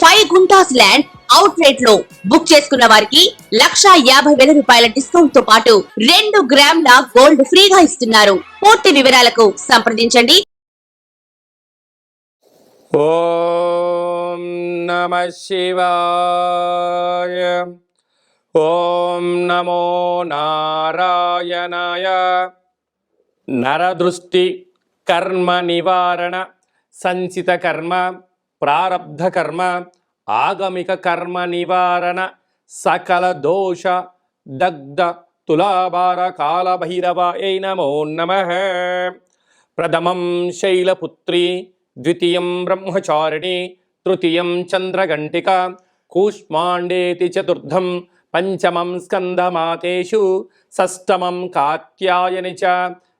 Five guntas land out రేట్లో book చేసుకున్న వారికి లక్షా యాభై వేల రూపాయల డిస్కౌంట్తో పాటు రెండు గ్రాముల గోల్డ్ ఫ్రీగా ఇస్తున్నారు. పూర్తి వివరాలకు సంప్రదించండి. ఓం నమ శివాయ. ఓం నమో నారాయణాయ. నరదృష్టి కర్మ నివారణ సంచిత కర్మ. ప్రారబ్ధ కర్మ ఆగమిక కర్మ నివారణ సకల దోష దగ్ధ తులాభార కాల భైరవాయ నమో నమ. ప్రథమం శైలపుత్రి ద్వితీయం బ్రహ్మచారిణి తృతీయం చంద్రఘంటిక కూష్మాండేతి చతుర్థం పంచమం స్కందమాతేషు షష్టమం కాత్యాయని చ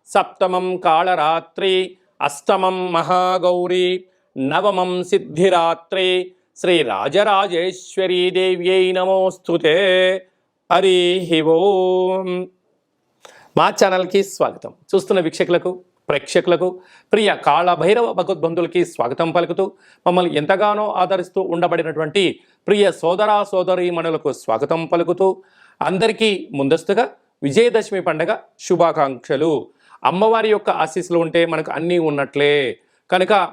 సప్తమం కాళరాత్రి అష్టమం మహాగౌరీ నవమం సిద్ధిరాత్రి శ్రీ దేవ్యై నమోస్తుతే హరి ఓం. మా ఛానల్కి స్వాగతం. చూస్తున్న వీక్షకులకు ప్రేక్షకులకు ప్రియ కాళభైరవ భగవద్బంధులకి స్వాగతం పలుకుతూ మమ్మల్ని ఎంతగానో ఆదరిస్తూ ఉండబడినటువంటి ప్రియ సోదరా సోదరీమణులకు స్వాగతం పలుకుతూ అందరికీ ముందస్తుగా విజయదశమి పండగ శుభాకాంక్షలు. అమ్మవారి యొక్క ఆశీస్సులు ఉంటే మనకు అన్నీ ఉన్నట్లే. కనుక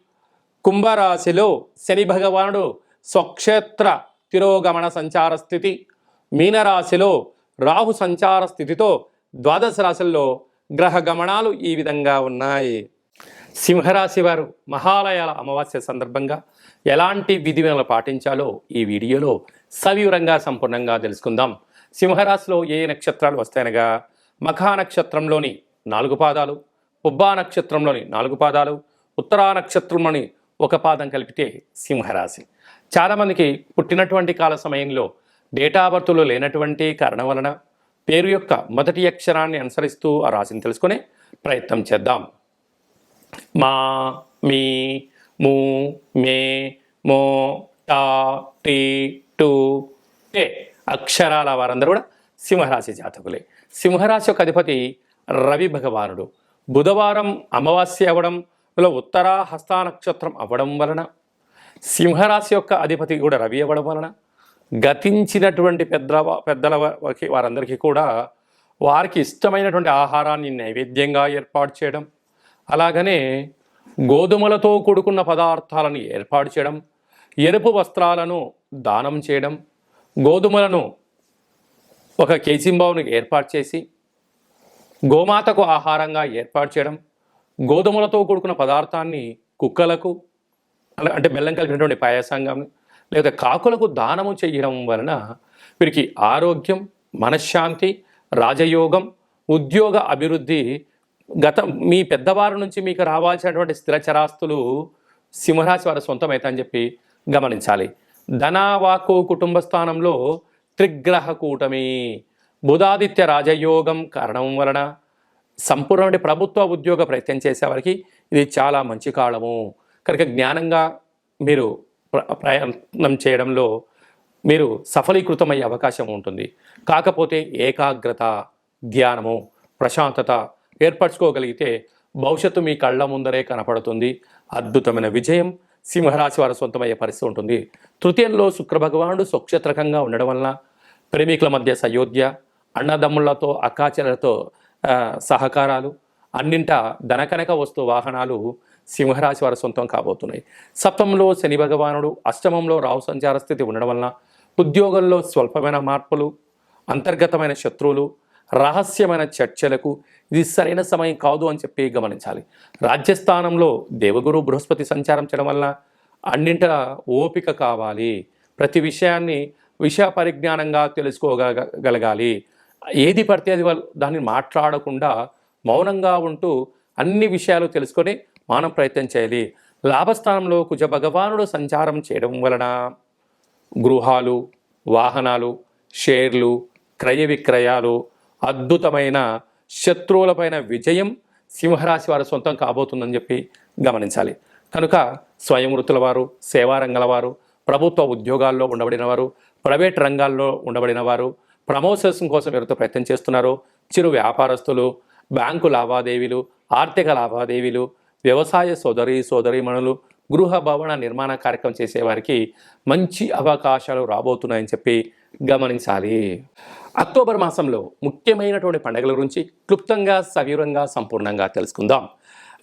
కుంభరాశిలో శని భగవానుడు స్వక్షేత్ర తిరోగమన సంచార స్థితి. మీనరాశిలో రాహు సంచార స్థితితో ద్వాదశ రాశుల్లో గ్రహ గమనాలు ఈ విధంగా ఉన్నాయి. సింహరాశి వారు మహాలయాల అమావాస్య సందర్భంగా ఎలాంటి విధివిధులు పాటించాలో ఈ వీడియోలో సవివరంగా సంపూర్ణంగా తెలుసుకుందాం. సింహరాశిలో ఏ నక్షత్రాలు వస్తాయనగా మఖా నక్షత్రంలోని నాలుగు పాదాలు పుబ్బా నక్షత్రంలోని నాలుగు పాదాలు ఉత్తరా నక్షత్రంలోని ఒక పాదం కలిపితే సింహరాశి. చాలామందికి పుట్టినటువంటి కాల సమయంలో డేటా బర్త్లో లేనటువంటి కారణం వలన పేరు యొక్క మొదటి అక్షరాన్ని అనుసరిస్తూ ఆ రాశిని తెలుసుకునే ప్రయత్నం చేద్దాం. మా మీ మూ మే మో టా టీ టూ టే అక్షరాల వారందరూ కూడా సింహరాశి జాతకులే. సింహరాశి యొక్క అధిపతి రవి భగవానుడు. బుధవారం అమావాస్య అవ్వడం ఇలా ఉత్తర హస్త నక్షత్రం అవ్వడం వలన సింహరాశి యొక్క అధిపతి కూడా రవి అవ్వడం వలన గతించినటువంటి పెద్ద పెద్దల వారికి వారందరికీ కూడా వారికి ఇష్టమైనటువంటి ఆహారాన్ని నైవేద్యంగా ఏర్పాటు చేయడం అలాగనే గోధుమలతో కూడుకున్న పదార్థాలను ఏర్పాటు చేయడం ఎరుపు వస్త్రాలను దానం చేయడం గోధుమలను ఒక కేసింబావును ఏర్పాటు చేసి గోమాతకు ఆహారంగా ఏర్పాటు చేయడం గోధుమలతో కూడుకున్న పదార్థాన్ని కుక్కలకు అలా అంటే బెల్లం కలిగినటువంటి పాయసంగా లేదా కాకులకు దానము చేయడం వలన వీరికి ఆరోగ్యం మనశ్శాంతి రాజయోగం ఉద్యోగ అభివృద్ధి గత మీ పెద్దవారి నుంచి మీకు రావాల్సినటువంటి స్థిర చరాస్తులు సింహరాశి వారి సొంతమవుతాయని చెప్పి గమనించాలి. ధనావాకు కుటుంబ స్థానంలో త్రిగ్రహ కూటమి బుధాదిత్య రాజయోగం కారణం వలన సంపూర్ణమైన ప్రభుత్వ ఉద్యోగ ప్రయత్నం చేసేవారికి ఇది చాలా మంచి కాలము. కనుక జ్ఞానంగా మీరు ప్ర- ప్రయత్నం చేయడంలో మీరు సఫలీకృతమయ్యే అవకాశం ఉంటుంది. కాకపోతే ఏకాగ్రత ధ్యానము ప్రశాంతత ఏర్పరచుకోగలిగితే భవిష్యత్తు మీ కళ్ళ ముందరే కనపడుతుంది. అద్భుతమైన విజయం సింహరాశి వారి సొంతమయ్యే పరిస్థితి ఉంటుంది. తృతీయంలో శుక్ర భగవానుడు ఉండడం వలన ప్రేమికుల మధ్య సయోధ్య అన్నదమ్ములతో అక్కాచెలతో సహకారాలు అన్నింట ధనకనక వస్తు వాహనాలు సింహరాశి వారి సొంతం కాబోతున్నాయి. సప్తమంలో శని భగవానుడు అష్టమంలో రాహు సంచార స్థితి ఉండడం వలన ఉద్యోగంలో స్వల్పమైన మార్పులు అంతర్గతమైన శత్రువులు రహస్యమైన చర్చలకు ఇది సరైన సమయం కాదు అని చెప్పి గమనించాలి. రాజ్యస్థానంలో దేవగురు బృహస్పతి సంచారం చేయడం వలన అన్నింట ఓపిక కావాలి. ప్రతి విషయాన్ని విషయ పరిజ్ఞానంగా తెలుసుకోగలగాలి ఏది పడితే అది వాళ్ళు దాన్ని మాట్లాడకుండా మౌనంగా ఉంటూ అన్ని విషయాలు తెలుసుకొని మనం ప్రయత్నం చేయాలి. లాభస్థానంలో కుజ భగవానుడు సంచారం చేయడం వలన గృహాలు వాహనాలు షేర్లు క్రయ విక్రయాలు అద్భుతమైన శత్రువులపైన విజయం సింహరాశి వారు సొంతం కాబోతుందని చెప్పి గమనించాలి. కనుక స్వయం వృత్తుల వారు సేవారంగాల వారు ప్రభుత్వ ఉద్యోగాల్లో ఉండబడిన వారు ప్రైవేట్ రంగాల్లో ఉండబడిన వారు ప్రమోషన్స్ కోసం ఎవరితో ప్రయత్నం చేస్తున్నారో చిరు వ్యాపారస్తులు బ్యాంకు లావాదేవీలు ఆర్థిక లావాదేవీలు వ్యవసాయ సోదరి సోదరీమణులు గృహ భవన నిర్మాణ కార్యక్రమం చేసేవారికి మంచి అవకాశాలు రాబోతున్నాయని చెప్పి గమనించాలి. అక్టోబర్ మాసంలో ముఖ్యమైనటువంటి పండుగల గురించి క్లుప్తంగా సవివరంగా సంపూర్ణంగా తెలుసుకుందాం.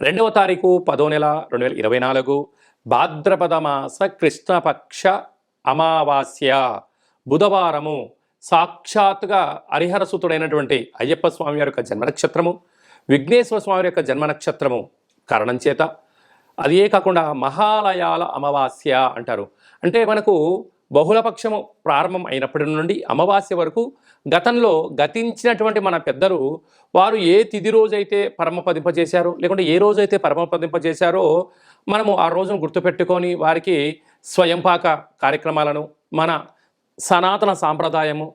రెండవ తారీఖు పదో నెల రెండు వేల ఇరవై నాలుగు భాద్రపద మాస కృష్ణపక్ష అమావాస్య బుధవారము. సాక్షాత్తుగా హరిహరసుతుడైనటువంటి అయ్యప్ప స్వామి వారి యొక్క జన్మనక్షత్రము విఘ్నేశ్వర స్వామి యొక్క జన్మ నక్షత్రము కారణం చేత. అదే కాకుండా మహాలయాల అమావాస్య అంటారు. అంటే మనకు బహుళపక్షము ప్రారంభం అయినప్పటి నుండి అమావాస్య వరకు గతంలో గతించినటువంటి మన పెద్దలు వారు ఏ తిథి రోజైతే పరమపదింపజేశారో లేకుంటే ఏ రోజైతే పరమపదింపజేశారో మనము ఆ రోజును గుర్తుపెట్టుకొని వారికి స్వయంపాక కార్యక్రమాలను మన సనాతన సాంప్రదాయము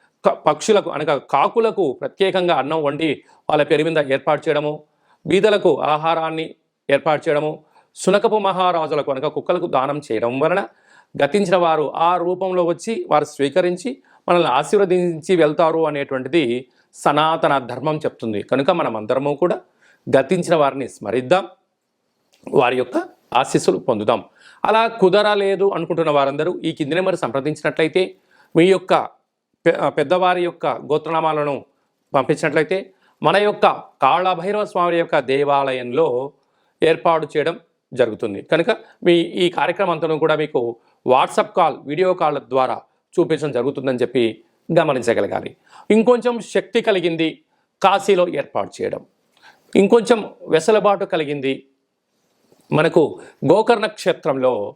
పక్షులకు అనగా కాకులకు ప్రత్యేకంగా అన్నం వండి వాళ్ళ పేరు మీద ఏర్పాటు చేయడము బీదలకు ఆహారాన్ని ఏర్పాటు చేయడము సునకపు మహారాజులకు అనగా కుక్కలకు దానం చేయడం వలన గతించిన వారు ఆ రూపంలో వచ్చి వారు స్వీకరించి మనల్ని ఆశీర్వదించి వెళ్తారు అనేటువంటిది సనాతన ధర్మం చెప్తుంది. కనుక మనం అందరము కూడా గతించిన వారిని స్మరిద్దాం వారి యొక్క ఆశీస్సులు పొందుదాం. అలా కుదరలేదు అనుకుంటున్న వారందరూ ఈ కింది నెంబర్ సంప్రదించినట్లయితే మీ యొక్క పెద్దవారి యొక్క గోత్రనామాలను పంపించినట్లయితే మన యొక్క కాళభైరవ స్వామి యొక్క దేవాలయంలో ఏర్పాటు చేయడం జరుగుతుంది. కనుక మీ ఈ కార్యక్రమం అంతా కూడా మీకు వాట్సాప్ కాల్ వీడియో కాల్ ద్వారా చూపించడం జరుగుతుందని చెప్పి గమనించగలగాలి. ఇంకొంచెం శక్తి కలిగింది కాశీలో ఏర్పాటు చేయడం. ఇంకొంచెం వెసలుబాటు కలిగింది మనకు గోకర్ణ క్షేత్రంలో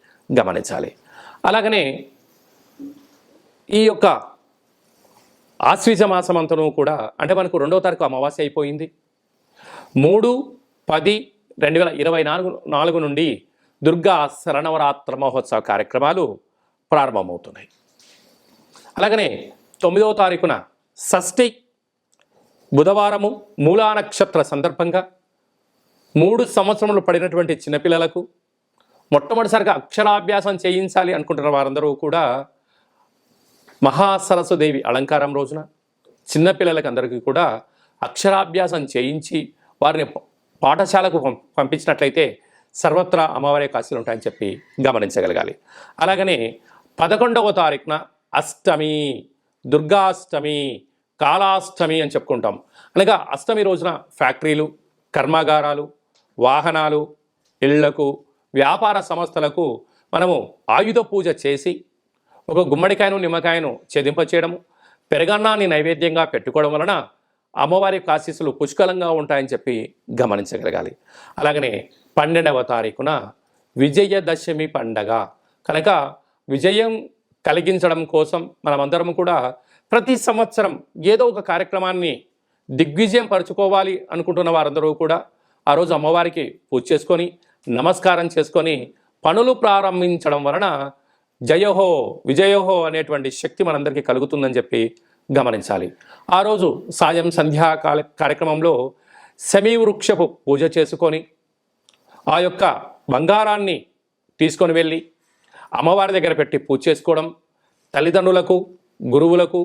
గమనించాలి. అలాగనే ఈ యొక్క ఆశ్వీజ మాసం అంతను కూడా అంటే మనకు రెండవ తారీఖు అమావాస్య అయిపోయింది. మూడు పది రెండు వేల ఇరవై నాలుగు నాలుగు నుండి దుర్గా శరణవరాత్ర మహోత్సవ కార్యక్రమాలు ప్రారంభమవుతున్నాయి. అలాగనే తొమ్మిదవ తారీఖున షష్ఠి బుధవారము మూలా నక్షత్ర సందర్భంగా మూడు సంవత్సరములు పడినటువంటి చిన్నపిల్లలకు మొట్టమొదటిసారిగా అక్షరాభ్యాసం చేయించాలి అనుకుంటున్న వారందరూ కూడా మహాసరస్వదేవి అలంకారం రోజున చిన్నపిల్లలకి అందరికీ కూడా అక్షరాభ్యాసం చేయించి వారిని పాఠశాలకు పం- పంపించినట్లయితే సర్వత్రా అమ్మవారి కాశీలు ఉంటాయని చెప్పి గమనించగలగాలి. అలాగనే పదకొండవ తారీఖున అష్టమి దుర్గాష్టమి కాళాష్టమి అని చెప్పుకుంటాం. అనగా అష్టమి రోజున ఫ్యాక్టరీలు కర్మాగారాలు వాహనాలు ఇళ్ళకు వ్యాపార సంస్థలకు మనము ఆయుధ పూజ చేసి ఒక గుమ్మడికాయను నిమ్మకాయను చెదింపచేయడము పెరగన్నాన్ని నైవేద్యంగా పెట్టుకోవడం వలన అమ్మవారి కాశీసులు పుష్కలంగా ఉంటాయని చెప్పి గమనించగలగాలి. అలాగనే పన్నెండవ తారీఖున విజయదశమి పండగ. కనుక విజయం కలిగించడం కోసం మనమందరం కూడా ప్రతి సంవత్సరం ఏదో ఒక కార్యక్రమాన్ని దిగ్విజయం పరుచుకోవాలి అనుకుంటున్న వారందరూ కూడా ఆ రోజు అమ్మవారికి పూజ చేసుకొని నమస్కారం చేసుకొని పనులు ప్రారంభించడం వలన జయహో విజయహో అనేటువంటి శక్తి మనందరికీ కలుగుతుందని చెప్పి గమనించాలి. ఆ రోజు సాయం సంధ్యా కాల కార్యక్రమంలో శమీ వృక్షపు పూజ చేసుకొని ఆ యొక్క బంగారాన్ని తీసుకొని వెళ్ళి అమ్మవారి దగ్గర పెట్టి పూజ చేసుకోవడం తల్లిదండ్రులకు గురువులకు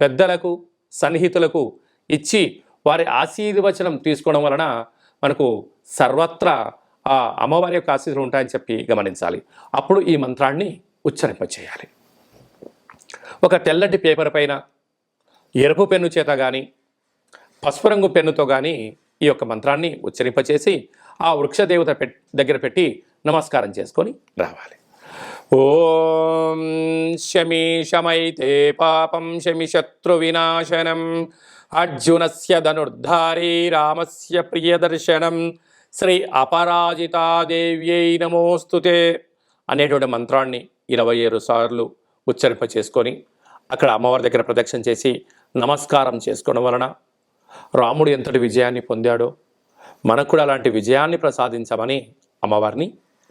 పెద్దలకు సన్నిహితులకు ఇచ్చి వారి ఆశీర్వచనం తీసుకోవడం వలన మనకు సర్వత్రా ఆ అమ్మవారి యొక్క ఆశీస్సులు ఉంటాయని చెప్పి గమనించాలి. అప్పుడు ఈ మంత్రాన్ని ఉచ్చరింపచేయాలి. ఒక తెల్లటి పేపర్ పైన ఎరుపు పెన్ను చేత కానీ పసుపు రంగు పెన్నుతో కానీ ఈ యొక్క మంత్రాన్ని ఉచ్చరింపచేసి ఆ వృక్షదేవత పెట్ దగ్గర పెట్టి నమస్కారం చేసుకొని రావాలి. ఓం శమి శమైతే పాపం శమి శత్రు వినాశనం. అర్జునస్య ధనుర్ధారీ రామస్య ప్రియదర్శనం. శ్రీ అపరాజితాదేవ్యై నమోస్తుతే అనేటువంటి మంత్రాన్ని ఇరవై ఏడు సార్లు ఉచ్చరింప చేసుకొని అక్కడ అమ్మవారి దగ్గర ప్రదక్షిణ చేసి నమస్కారం చేసుకోవడం వలన రాముడు ఎంతటి విజయాన్ని పొందాడో మనకు కూడా అలాంటి విజయాన్ని ప్రసాదించమని అమ్మవారిని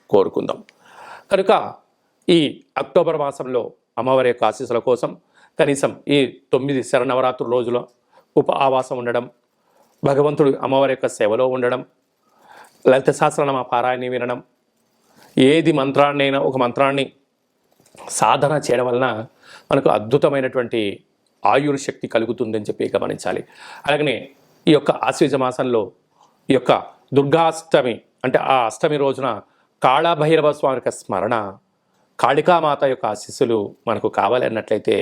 కోరుకుందాం. కనుక ఈ అక్టోబర్ మాసంలో అమ్మవారి యొక్క ఆశీస్సుల కోసం కనీసం ఈ తొమ్మిది శరణవరాత్రుల రోజుల ఉప ఆవాసం ఉండడం భగవంతుడు అమ్మవారి యొక్క సేవలో ఉండడం లలిత సహస్రనామ పారాయణ వినడం. ఏది మంత్రాన్నైనా ఒక మంత్రాన్ని సాధన చేయడం వలన మనకు అద్భుతమైనటువంటి ఆయుర్ శక్తి కలుగుతుందని చెప్పి గమనించాలి. అలాగనే ఈ యొక్క ఆశ్వజ మాసంలో ఈ యొక్క దుర్గాష్టమి అంటే ఆ అష్టమి రోజున కాళభైరవ స్వామి యొక్క స్మరణ కాళికామాత యొక్క ఆశీస్సులు మనకు కావాలి అన్నట్లయితే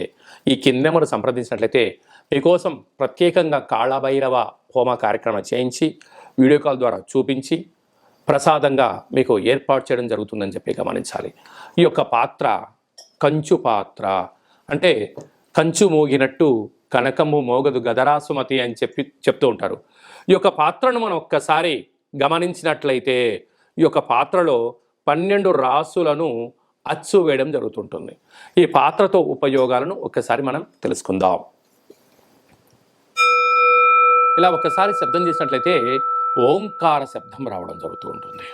ఈ కిందెమను సంప్రదించినట్లయితే మీకోసం ప్రత్యేకంగా కాళభైరవ హోమ కార్యక్రమం చేయించి వీడియో కాల్ ద్వారా చూపించి ప్రసాదంగా మీకు ఏర్పాటు చేయడం జరుగుతుందని చెప్పి గమనించాలి. ఈ యొక్క పాత్ర కంచు పాత్ర అంటే కంచు మోగినట్టు కనకము మోగదు గదరాసుమతి అని చెప్పి చెప్తూ ఉంటారు. ఈ యొక్క పాత్రను మనం ఒక్కసారి గమనించినట్లయితే ఈ యొక్క పాత్రలో పన్నెండు రాసులను అచ్చు వేయడం జరుగుతుంటుంది. ఈ పాత్రతో ఉపయోగాలను ఒక్కసారి మనం తెలుసుకుందాం. ఇలా ఒక్కసారి శబ్దం చేసినట్లయితే ఓంకార శబ్దం రావడం జరుగుతూ ఉంటుంది.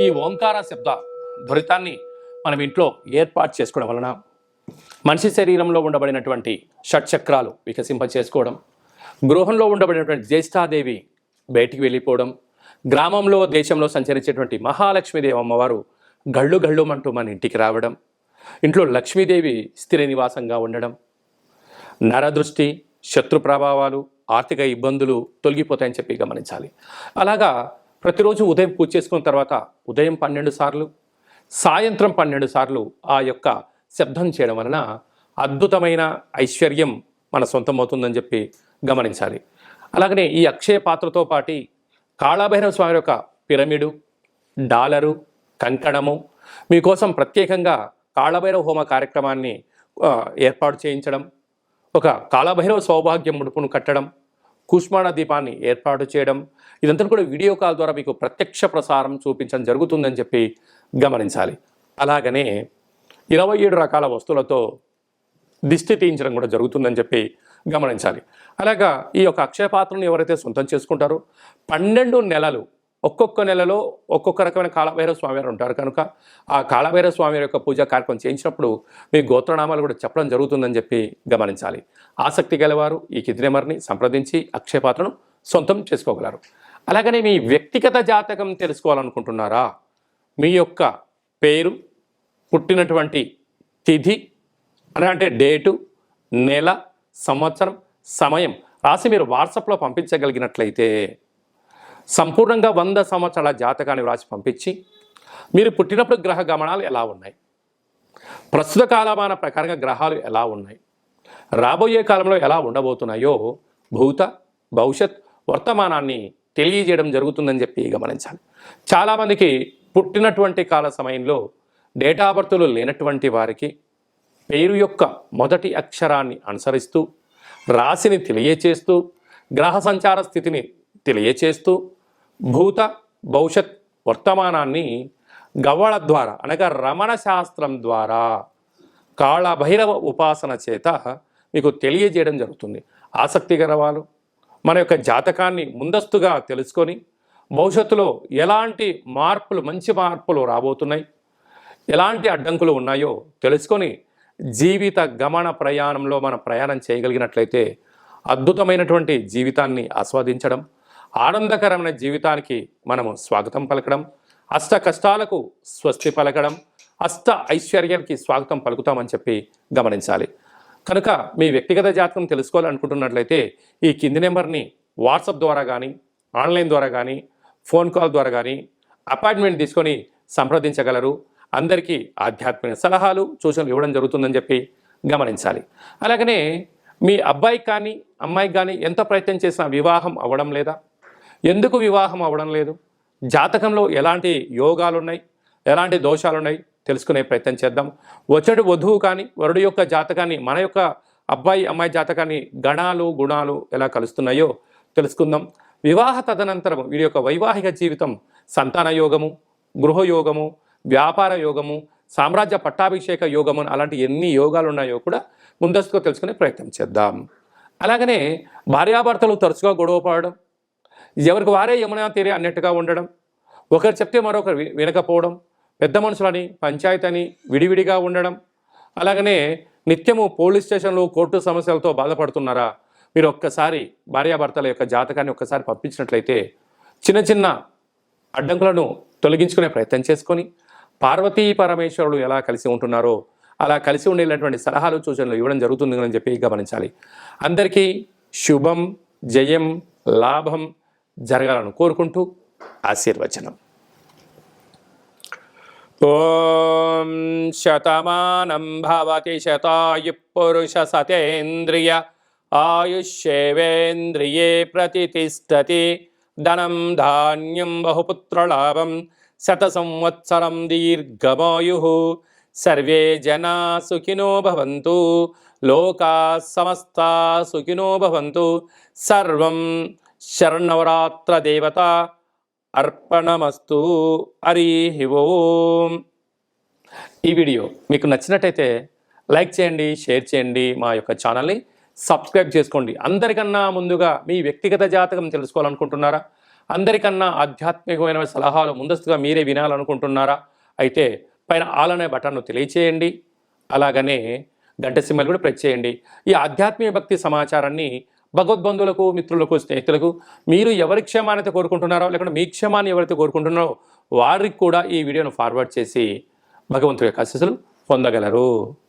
ఈ ఓంకార శబ్ద ధ్వరితాన్ని మనం ఇంట్లో ఏర్పాటు చేసుకోవడం వలన మనిషి శరీరంలో ఉండబడినటువంటి షట్చక్రాలు వికసింప చేసుకోవడం గృహంలో ఉండబడినటువంటి జ్యేష్ఠాదేవి బయటికి వెళ్ళిపోవడం గ్రామంలో దేశంలో సంచరించేటువంటి మహాలక్ష్మీదేవి అమ్మవారు గళ్ళు గళ్ళుమంటూ మన ఇంటికి రావడం ఇంట్లో లక్ష్మీదేవి స్థిర నివాసంగా ఉండడం నరదృష్టి శత్రు ప్రభావాలు ఆర్థిక ఇబ్బందులు తొలగిపోతాయని చెప్పి గమనించాలి. అలాగా ప్రతిరోజు ఉదయం పూజ చేసుకున్న తర్వాత ఉదయం పన్నెండు సార్లు సాయంత్రం పన్నెండు సార్లు ఆ యొక్క శబ్దం చేయడం వలన అద్భుతమైన ఐశ్వర్యం మన సొంతమవుతుందని చెప్పి గమనించాలి. అలాగనే ఈ అక్షయ పాత్రతో పాటి కాళభైరవ స్వామి యొక్క పిరమిడు డాలరు కంకణము మీకోసం ప్రత్యేకంగా కాళభైరవ హోమ కార్యక్రమాన్ని ఏర్పాటు చేయించడం ఒక కాళభైరవ సౌభాగ్యం ముడుపును కట్టడం కుష్మాణ దీపాన్ని ఏర్పాటు చేయడం ఇదంతా కూడా వీడియో కాల్ ద్వారా మీకు ప్రత్యక్ష ప్రసారం చూపించడం జరుగుతుందని చెప్పి గమనించాలి. అలాగనే ఇరవై ఏడు రకాల వస్తువులతో దిష్టి తీయించడం కూడా జరుగుతుందని చెప్పి గమనించాలి. అలాగా ఈ యొక్క అక్షయ పాత్రను ఎవరైతే సొంతం చేసుకుంటారో పన్నెండు నెలలు ఒక్కొక్క నెలలో ఒక్కొక్క రకమైన కాళభైరవ స్వామివారు ఉంటారు. కనుక ఆ కాళభైరవ స్వామి యొక్క పూజా కార్యక్రమం చేయించినప్పుడు మీ గోత్రనామాలు కూడా చెప్పడం జరుగుతుందని చెప్పి గమనించాలి. ఆసక్తి గలవారు ఈ కిద్రేమర్ని సంప్రదించి అక్షయపాత్రను సొంతం చేసుకోగలరు. అలాగనే మీ వ్యక్తిగత జాతకం తెలుసుకోవాలనుకుంటున్నారా? మీ యొక్క పేరు పుట్టినటువంటి తిథి అని అంటే డేటు నెల సంవత్సరం సమయం రాసి మీరు వాట్సాప్లో పంపించగలిగినట్లయితే సంపూర్ణంగా వంద సంవత్సరాల జాతకాన్ని వ్రాసి పంపించి మీరు పుట్టినప్పుడు గ్రహ గమనాలు ఎలా ఉన్నాయి? ప్రస్తుత కాలమాన ప్రకారంగా గ్రహాలు ఎలా ఉన్నాయి? రాబోయే కాలంలో ఎలా ఉండబోతున్నాయో భూత భవిష్యత్ వర్తమానాన్ని తెలియజేయడం జరుగుతుందని చెప్పి గమనించాలి. చాలామందికి పుట్టినటువంటి కాల సమయంలో డేటా బర్తులు లేనటువంటి వారికి పేరు యొక్క మొదటి అక్షరాన్ని అనుసరిస్తూ రాశిని తెలియచేస్తూ గ్రహ సంచార స్థితిని తెలియచేస్తూ భూత భవిష్యత్ వర్తమానాన్ని గవ్వళ ద్వారా అనగా రమణ శాస్త్రం ద్వారా కాళభైరవ ఉపాసన చేత మీకు తెలియజేయడం జరుగుతుంది. ఆసక్తి వాళ్ళు మన యొక్క జాతకాన్ని ముందస్తుగా తెలుసుకొని భవిష్యత్తులో ఎలాంటి మార్పులు మంచి మార్పులు రాబోతున్నాయి ఎలాంటి అడ్డంకులు ఉన్నాయో తెలుసుకొని జీవిత గమన ప్రయాణంలో మనం ప్రయాణం చేయగలిగినట్లయితే అద్భుతమైనటువంటి జీవితాన్ని ఆస్వాదించడం ఆనందకరమైన జీవితానికి మనము స్వాగతం పలకడం అష్ట కష్టాలకు స్వస్తి పలకడం అష్ట ఐశ్వర్యానికి స్వాగతం పలుకుతామని చెప్పి గమనించాలి. కనుక మీ వ్యక్తిగత జాతకం తెలుసుకోవాలనుకుంటున్నట్లయితే ఈ కింది నెంబర్ని వాట్సాప్ ద్వారా కానీ ఆన్లైన్ ద్వారా కానీ ఫోన్ కాల్ ద్వారా కానీ అపాయింట్మెంట్ తీసుకొని సంప్రదించగలరు. అందరికీ ఆధ్యాత్మిక సలహాలు సూచనలు ఇవ్వడం జరుగుతుందని చెప్పి గమనించాలి. అలాగనే మీ అబ్బాయికి కానీ అమ్మాయికి కానీ ఎంత ప్రయత్నం చేసినా వివాహం అవ్వడం లేదా? ఎందుకు వివాహం అవ్వడం లేదు? జాతకంలో ఎలాంటి యోగాలు ఉన్నాయి ఎలాంటి దోషాలు ఉన్నాయి తెలుసుకునే ప్రయత్నం చేద్దాం. వచ్చేటి వధువు కానీ వరుడు యొక్క జాతకాన్ని మన యొక్క అబ్బాయి అమ్మాయి జాతకాన్ని గణాలు గుణాలు ఎలా కలుస్తున్నాయో తెలుసుకుందాం. వివాహ తదనంతరం వీరి యొక్క వైవాహిక జీవితం సంతాన యోగము గృహయోగము వ్యాపార యోగము సామ్రాజ్య పట్టాభిషేక యోగము అలాంటి ఎన్ని యోగాలు ఉన్నాయో కూడా ముందస్తుగా తెలుసుకునే ప్రయత్నం చేద్దాం. అలాగనే భార్యాభర్తలు తరచుగా గొడవ పడడం ఎవరికి వారే యమునా తీరే అన్నట్టుగా ఉండడం ఒకరు చెప్తే మరొకరు వి- వినకపోవడం పెద్ద మనుషులని పంచాయతీ అని విడివిడిగా ఉండడం అలాగనే నిత్యము పోలీస్ స్టేషన్లో కోర్టు సమస్యలతో బాధపడుతున్నారా? మీరు ఒక్కసారి భార్యాభర్తల యొక్క జాతకాన్ని ఒక్కసారి పంపించినట్లయితే చిన్న చిన్న అడ్డంకులను తొలగించుకునే ప్రయత్నం చేసుకొని పార్వతీ పరమేశ్వరుడు ఎలా కలిసి ఉంటున్నారో అలా కలిసి ఉండేటటువంటి సలహాలు సూచనలు ఇవ్వడం జరుగుతుందని చెప్పి గమనించాలి. అందరికీ శుభం జయం లాభం జరగాలని కోరుకుంటూ ఆశీర్వచనం. ఓం శతమానం భవతి శతాయు పురుష సతేంద్రియ ఆయుష్యేవేంద్రియే ప్రతిష్టతి ధనం ధాన్యం బహుపుత్రలాభం శత సంవత్సరం దీర్ఘమాయు. సర్వే జనా సుఖినో భవంతు. లోకా సమస్త సుఖినో భవంతు. సర్వం శరణవరాత్ర దేవత అర్పణమస్తు. హరి ఓం. ఈ వీడియో మీకు నచ్చినట్టయితే లైక్ చేయండి షేర్ చేయండి మా యొక్క ఛానల్ని సబ్స్క్రైబ్ చేసుకోండి. అందరికన్నా ముందుగా మీ వ్యక్తిగత జాతకం తెలుసుకోవాలనుకుంటున్నారా? అందరికన్నా ఆధ్యాత్మికమైన సలహాలు ముందస్తుగా మీరే వినాలనుకుంటున్నారా? అయితే పైన ఆలనే బటన్ను తెలియచేయండి. అలాగనే గంట సిమ్మలు కూడా ప్రెస్ చేయండి. ఈ ఆధ్యాత్మిక భక్తి సమాచారాన్ని భగవద్బంధువులకు మిత్రులకు స్నేహితులకు మీరు ఎవరి క్షేమాన్ని అయితే కోరుకుంటున్నారో లేకుంటే మీ క్షేమాన్ని ఎవరైతే కోరుకుంటున్నారో వారికి కూడా ఈ వీడియోను ఫార్వర్డ్ చేసి భగవంతుడి యొక్క ఆశీస్సులు పొందగలరు.